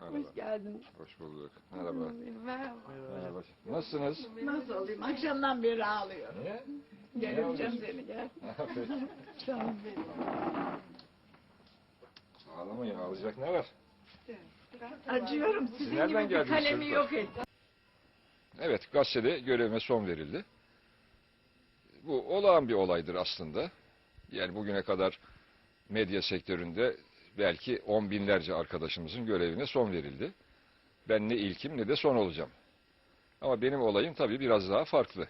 Merhaba. Hoş geldin. Hoş bulduk. Merhaba. Merhaba. Merhaba. Nasılsınız? Nasıl olayım? Akşamdan beri ağlıyor. Niye? Gel Ne öpeceğim olmuş? seni gel. Peki. Sağ ol. Ağlamayın. Ağlayacak ne var? Acıyorum. Sizin nereden gibi bir geldiniz kalemi çocuklar? yok ettim. Evet, gazetede görevime son verildi. Bu olağan bir olaydır aslında. Yani bugüne kadar medya sektöründe belki on binlerce arkadaşımızın görevine son verildi. Ben ne ilkim ne de son olacağım. Ama benim olayım tabii biraz daha farklı.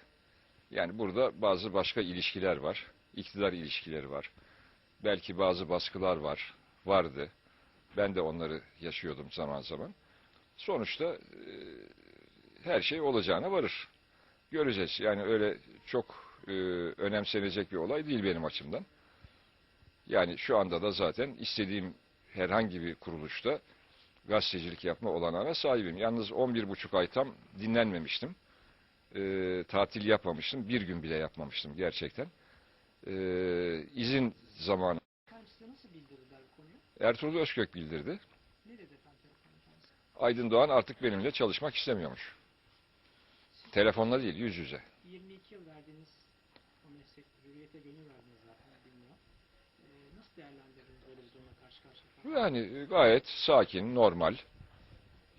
Yani burada bazı başka ilişkiler var. İktidar ilişkileri var. Belki bazı baskılar var. Vardı. Ben de onları yaşıyordum zaman zaman. Sonuçta e, her şey olacağına varır. Göreceğiz. Yani öyle çok e, önemsenecek bir olay değil benim açımdan. Yani şu anda da zaten istediğim herhangi bir kuruluşta gazetecilik yapma olanağına sahibim. Yalnız 11 buçuk ay tam dinlenmemiştim. E, tatil yapmamıştım. Bir gün bile yapmamıştım gerçekten. E, izin zamanı nasıl bildirdiler konuyu? Ertuğrul Özkök bildirdi. Ne dedi efendim telefonda kendisi? Aydın Doğan artık benimle çalışmak istemiyormuş. Telefonla değil, yüz yüze. 22 yıl verdiğiniz o meslekte hürriyete gönül verdiniz zaten nasıl değerlendirdiniz böyle bir durumla karşı karşıya? Yani gayet sakin, normal.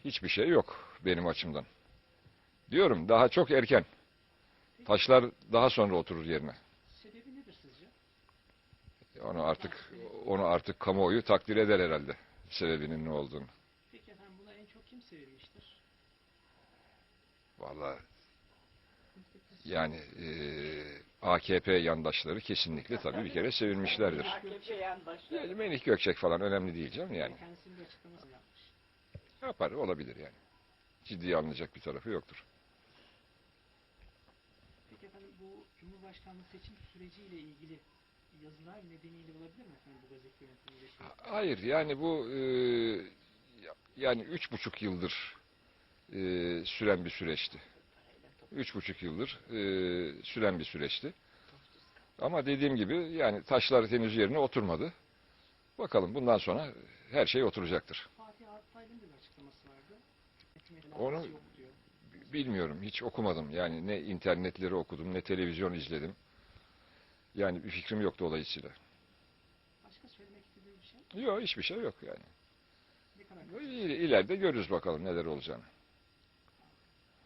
Hiçbir şey yok benim açımdan. Diyorum daha çok erken. Taşlar daha sonra oturur yerine. Sebebi nedir sizce? Onu artık onu artık kamuoyu takdir eder herhalde sebebinin ne olduğunu. Peki efendim buna en çok kim sevinmiştir? Vallahi yani eee, AKP yandaşları kesinlikle tabii bir kere sevinmişlerdir. Yani Melih Gökçek falan önemli değil canım yani. Yapar olabilir yani. Ciddiye alınacak bir tarafı yoktur. Peki efendim bu Cumhurbaşkanlığı seçim süreciyle ilgili yazılar nedeniyle olabilir mi efendim bu gazete yönetiminde şey? Hayır yani bu e, yani üç buçuk yıldır e, süren bir süreçti. Üç buçuk yıldır e, süren bir süreçti. Ama dediğim gibi yani taşlar henüz yerine oturmadı. Bakalım bundan sonra her şey oturacaktır. Fatih Altaylı'nın da bir açıklaması vardı. Yönetmenin Onu-. Bilmiyorum hiç okumadım. Yani ne internetleri okudum ne televizyon izledim. Yani bir fikrim yok dolayısıyla. Başka söylemek istediğiniz bir şey? Yok hiçbir şey yok yani. Ne kadar İleride görürüz bakalım neler olacağını.